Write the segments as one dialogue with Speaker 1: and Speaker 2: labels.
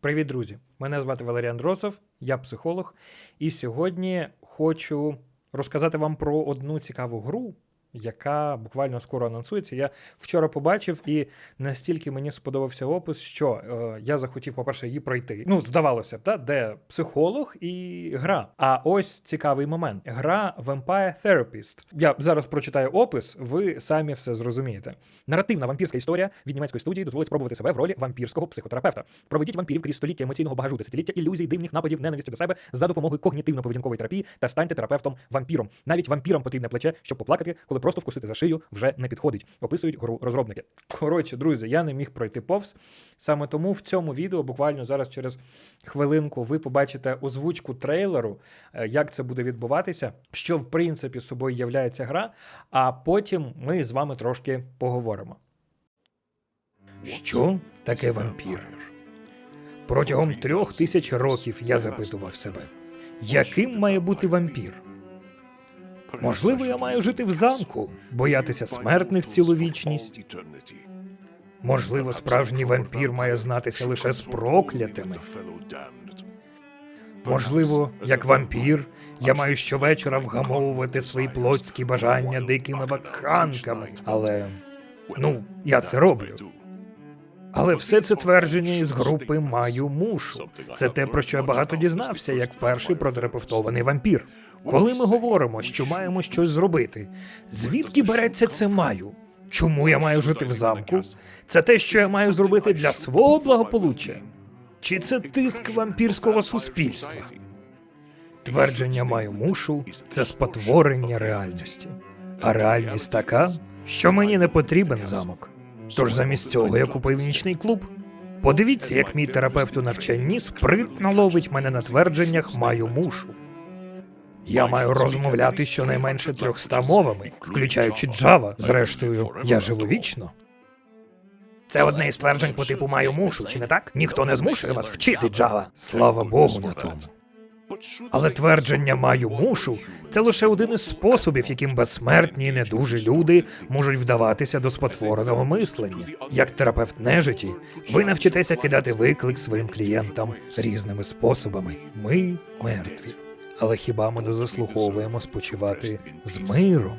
Speaker 1: Привіт, друзі! Мене звати Валерій Андросов, я психолог, і сьогодні хочу розказати вам про одну цікаву гру, яка буквально скоро анонсується. Я вчора побачив, і настільки мені сподобався опис, що е, я захотів, по-перше, її пройти. Ну, здавалося б, та, де психолог і гра. А ось цікавий момент: гра Vampire Therapist. Я зараз прочитаю опис, ви самі все зрозумієте. Наративна вампірська історія від німецької студії дозволить спробувати себе в ролі вампірського психотерапевта. Проведіть вампірів крізь століття емоційного багажу, десятиліття ілюзій, димних нападів, ненависті до себе за допомогою когнітивно-поведінкової терапії та станьте терапевтом вампіром. Навіть вампірам потрібне плече, щоб поплакати, коли просто вкусити за шию вже не підходить. Описують гру розробники. Коротше, друзі, я не міг пройти повз. Саме тому в цьому відео, буквально зараз через хвилинку, ви побачите озвучку трейлеру, е, як це буде відбуватися, що в принципі собою являється гра. А потім ми з вами трошки поговоримо. Що таке вампір? Протягом трьох тисяч років я запитував себе, яким має бути вампір? Можливо, я маю жити в замку, боятися смертних цілу вічність. Можливо, справжній вампір має знатися лише з проклятими. Можливо, як вампір, я маю щовечора вгамовувати свої плотські бажання дикими вакханками. Але ну, я це роблю. Але все це твердження із групи маю мушу. Це те, про що я багато дізнався, як перший протерапевтований вампір. Коли ми говоримо, що маємо щось зробити, звідки береться це маю? Чому я маю жити в замку? Це те, що я маю зробити для свого благополуччя? Чи це тиск вампірського суспільства? Твердження маю мушу це спотворення реальності. А реальність така, що мені не потрібен замок. Тож замість цього я купив нічний клуб. Подивіться, як мій терапевт у навчанні спритно ловить мене на твердженнях маю мушу. Я маю розмовляти щонайменше трьохста мовами, включаючи Java. Зрештою, я живу вічно. Це одне із тверджень по типу маю мушу, чи не так? Ніхто не змушує вас вчити Java. Слава Богу на тому. Але твердження маю мушу це лише один із способів, яким безсмертні і недужі люди можуть вдаватися до спотвореного мислення. Як терапевт нежиті, ви навчитеся кидати виклик своїм клієнтам різними способами. Ми мертві. Але хіба ми не заслуговуємо спочивати з миром?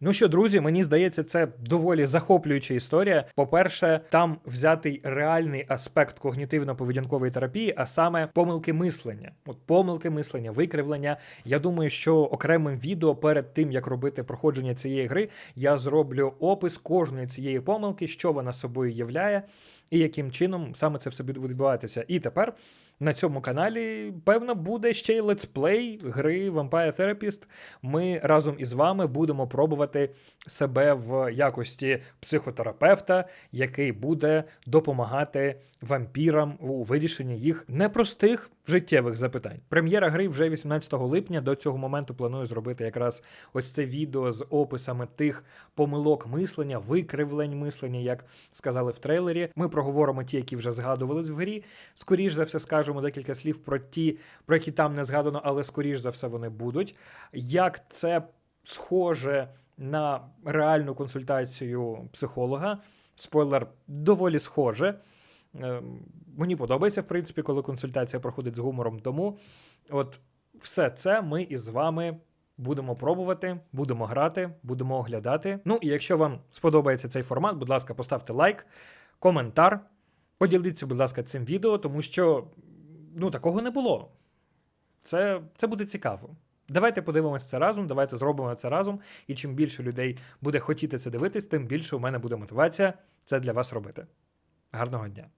Speaker 1: Ну що, друзі, мені здається, це доволі захоплююча історія. По-перше, там взятий реальний аспект когнітивно-поведінкової терапії, а саме помилки мислення. От помилки мислення, викривлення. Я думаю, що окремим відео перед тим як робити проходження цієї гри, я зроблю опис кожної цієї помилки, що вона собою являє, і яким чином саме це все буде відбуватися. І тепер на цьому каналі, певно, буде ще й летсплей гри Vampire Therapist. Ми разом із вами будемо пробувати себе в якості психотерапевта, який буде допомагати вампірам у вирішенні їх непростих життєвих запитань. Прем'єра гри вже 18 липня. До цього моменту планую зробити якраз ось це відео з описами тих помилок мислення, викривлень мислення, як сказали в трейлері. Ми проговоримо ті, які вже згадувались в грі. Скоріш за все, скажемо декілька слів про ті, про які там не згадано, але скоріш за все вони будуть. Як це схоже на реальну консультацію психолога? Спойлер, доволі схоже. Е, Мені подобається, в принципі, коли консультація проходить з гумором. Тому от все це ми із вами будемо пробувати, будемо грати, будемо оглядати. Ну і якщо вам сподобається цей формат, будь ласка, поставте лайк, коментар. Поділіться, будь ласка, цим відео, тому що ну, такого не було. Це, Це буде цікаво. Давайте подивимося це разом, давайте зробимо це разом. І чим більше людей буде хотіти це дивитись, тим більше у мене буде мотивація це для вас робити. Гарного дня!